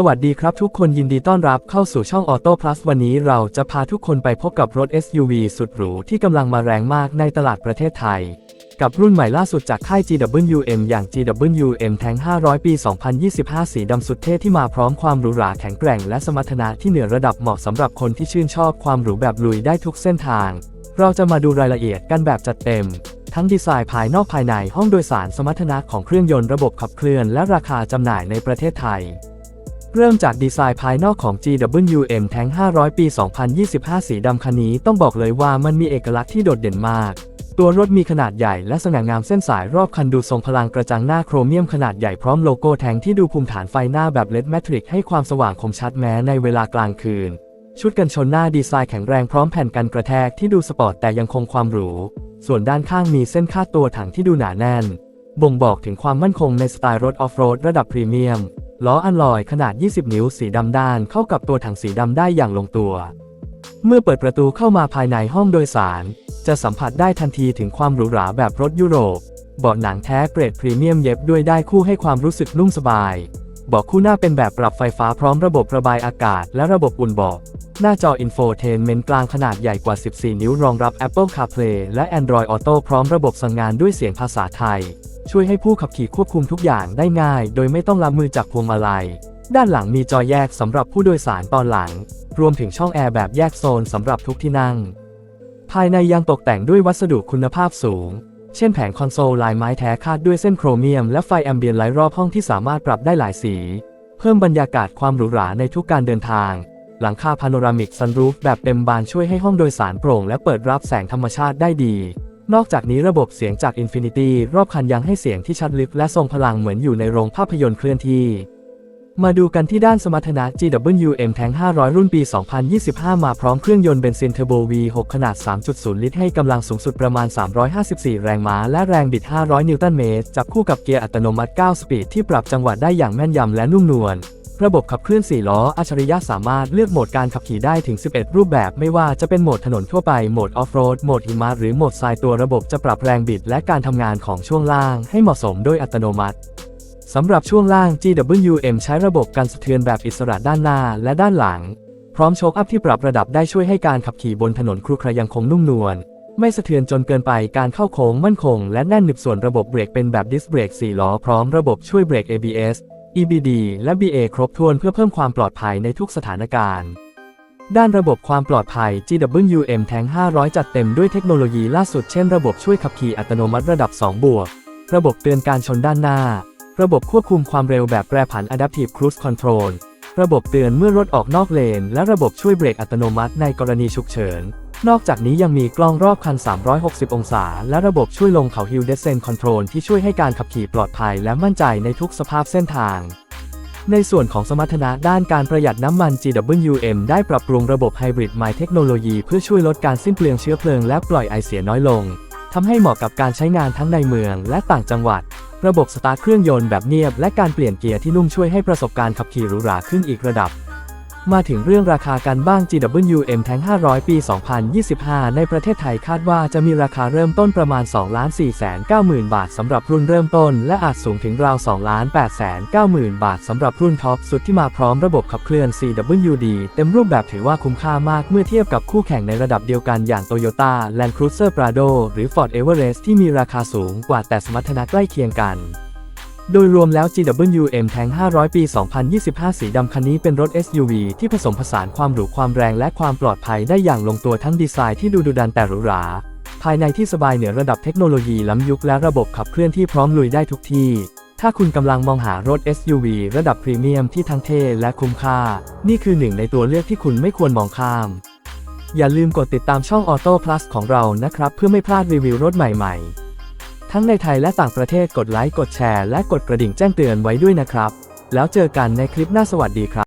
สวัสดีครับทุกคนยินดีต้อนรับเข้าสู่ช่อง Auto Plus วันนี้เราจะพาทุกคนไปพบกับรถ SUV สุดหรูที่กำลังมาแรงมากในตลาดประเทศไทย กับรุ่นใหม่ล่าสุดจากค่าย GWM อย่าง GWM Tank 500 ปี 2025 สีดำสุดเท่ที่มาพร้อมความหรูหราแข็งแกร่งและสมรรถนะที่เหนือระดับเหมาะสำหรับคนที่ชื่นชอบความหรูแบบลุยได้ทุกเส้นทาง เราจะมาดูรายละเอียดกันแบบจัดเต็มทั้งดีไซน์ภายนอกภายในห้องโดยสารสมรรถนะของเครื่องยนต์ระบบขับเคลื่อน และราคาจำหน่ายในประเทศไทย เริ่มจากดีไซน์ภายนอกของ GWM Tank 500 ปี 2025 สีดำคันนี้ต้องบอกเลยว่ามันมีเอกลักษณ์ที่โดดเด่นมาก ตัวรถมีขนาดใหญ่และสง่างามเส้นสายรอบคันดูทรงพลังกระจังหน้าโครเมียมขนาดใหญ่พร้อมโลโก้แทงที่ดูภูมิฐานไฟหน้าแบบเลดแมทริกให้ความสว่างคมชัดแม้ในเวลากลางคืน ชุดกันชนหน้าดีไซน์แข็งแรงพร้อมแผ่นกันกระแทกที่ดูสปอร์ตแต่ยังคงความหรู ส่วนด้านข้างมีเส้นคาดตัวถังที่ดูหนาแน่น บ่งบอกถึงความมั่นคงในสไตล์รถออฟโรดระดับพรีเมียม ล้ออัลลอยขนาด 20 นิ้วสีดำด้านเข้ากับตัวถังสีดำได้อย่างลงตัว เมื่อเปิดประตูเข้ามาภายในห้องโดยสาร จะสัมผัสได้ทันทีถึงความหรูหราแบบรถยุโรปเบาะหนังแท้เกรดพรีเมียมเย็บด้วยได้คู่ให้ความรู้สึกนุ่มสบายเบาะคู่หน้าเป็นแบบปรับไฟฟ้าพร้อมระบบระบายอากาศและระบบอุ่นเบาะหน้าจออินโฟเทนเมนต์กลางขนาดใหญ่กว่า 14 นิ้วรองรับ Apple CarPlay และ Android Auto พร้อมระบบสั่งงานด้วยเสียงภาษาไทย ช่วยให้ผู้ขับขี่ควบคุมทุกอย่างได้ง่าย โดยไม่ต้องละมือจากพวงมาลัย ด้านหลังมีจอแยกสำหรับผู้โดยสารตอนหลัง รวมถึงช่องแอร์แบบแยกโซนสำหรับทุกที่นั่ง ภายในยังตกแต่งด้วยวัสดุคุณภาพสูง เช่นแผงคอนโซลลายไม้แท้คาดด้วยเส้นโครเมียม และไฟแอมเบียนไลท์รอบห้องที่สามารถปรับได้หลายสี เพิ่มบรรยากาศความหรูหราในทุกการเดินทางหลังคาพาโนรามิกซันรูฟแบบเต็มบานช่วยให้ห้องโดยสารโปร่งและเปิดรับแสงธรรมชาติได้ดี นอกจากนี้ระบบเสียงจาก Infinity รอบคันยังให้เสียงที่ชัดลึกและทรงพลังเหมือนอยู่ในโรงภาพยนตร์เคลื่อนที่ มาดูกันที่ด้านสมรรถนะ GWM Tank 500 รุ่นปี 2025 มาพร้อมเครื่องยนต์เบนซินเทอร์โบ V6 ขนาด 3.0 ลิตรให้กำลังสูงสุดประมาณ 354 แรงม้า และแรงบิด 500 นิวตันเมตร จับคู่กับเกียร์อัตโนมัติ 9 สปีดที่ปรับจังหวะได้อย่างแม่นยำและนุ่มนวล ระบบขับเคลื่อน 4 ล้อ อัจฉริยะสามารถเลือกโหมดการขับขี่ได้ถึง 11 รูปแบบ ไม่ว่าจะเป็นโหมดถนนทั่วไป โหมดออฟโรด โหมดหิมะ หรือโหมดทรายตัวระบบจะปรับแรงบิด และการทำงานของช่วงล่าง ให้เหมาะสมโดยอัตโนมัติ สำหรับช่วงล่าง GWM ใช้ระบบกันสะเทือนแบบอิสระด้านหน้าและด้านหลัง พร้อมโชคอัพที่ปรับระดับได้ช่วยให้การขับขี่บนถนนครุขระยังคงนุ่มนวล ไม่สะเทือนจนเกินไป การเข้าโค้งมั่นคง และแน่นหนึบส่วนระบบเบรกเป็นแบบดิสเบรก4ล้อพร้อมระบบช่วยเบรก ABS EBD และ BA ครบถ้วนเพื่อเพิ่มความปลอดภัยในทุกสถานการณ์ ด้านระบบความปลอดภัย GWM Tank 500 จัดเต็มด้วยเทคโนโลยีล่าสุดเช่นระบบช่วยขับขี่อัตโนมัติระดับ 2 บวก ระบบเตือนการชนด้านหน้า ระบบควบคุมความเร็วแบบแปรผัน Adaptive Cruise Control ระบบเตือนเมื่อรถออกนอกเลน และระบบช่วยเบรกอัตโนมัติในกรณีฉุกเฉิน นอกจากนี้ยังมีกล้องรอบคัน 360 องศา และระบบช่วยลงเขา Hill Descent Control ที่ช่วยให้การขับขี่ปลอดภัยและมั่นใจในทุกสภาพเส้นทาง ในส่วนของสมรรถนะด้านการประหยัดน้ำมัน GWM ได้ปรับปรุงระบบ Hybrid My Technology เพื่อช่วยลดการสิ้นเปลืองเชื้อเพลิงและปล่อยไอเสียน้อยลงทำให้เหมาะกับการใช้งานทั้งในเมืองและต่างจังหวัด ระบบสตาร์ทเครื่องยนต์แบบเงียบ และการเปลี่ยนเกียร์ที่นุ่มช่วยให้ประสบการณ์ขับขี่หรูหราขึ้นอีกระดับ มาถึงเรื่องราคากันบ้าง GWM Tank 500 ปี 2025 ในประเทศไทยคาดว่าจะมีราคาเริ่มต้นประมาณ 2,490,000 บาทสำหรับรุ่นเริ่มต้น และอาจสูงถึงราว 2,890,000 บาทสำหรับรุ่นท็อปสุดที่มาพร้อมระบบขับเคลื่อน CWD เต็มรูปแบบถือว่าคุ้มค่ามากเมื่อเทียบกับคู่แข่งในระดับเดียวกันอย่าง Toyota Land Cruiser Prado หรือ Ford Everest ที่มีราคาสูงกว่าแต่สมรรถนะใกล้เคียงกัน โดยรวมแล้ว GWM Tank 500 ปี 2025 สีดำคันนี้เป็นรถ SUV ที่ผสมผสานความหรูความแรงและความปลอดภัยได้อย่างลงตัวทั้งดีไซน์ที่ดูดุดันแต่หรูหรา ภายในที่สบายเหนือระดับเทคโนโลยีล้ำยุคและระบบขับเคลื่อนที่พร้อมลุยได้ทุกที่ ถ้าคุณกำลังมองหารถ SUV ระดับพรีเมียมที่ทั้งเท่และคุ้มค่า นี่คือหนึ่งในตัวเลือกที่คุณไม่ควรมองข้าม อย่าลืมกดติดตามช่อง Auto Plus ของเรานะครับ เพื่อไม่พลาดรีวิวรถใหม่ๆ ทั้งในไทยและต่างประเทศกดไลค์กดแชร์และกดกระดิ่งแจ้งเตือนไว้ด้วยนะครับ แล้วเจอกันในคลิปหน้าสวัสดีครับ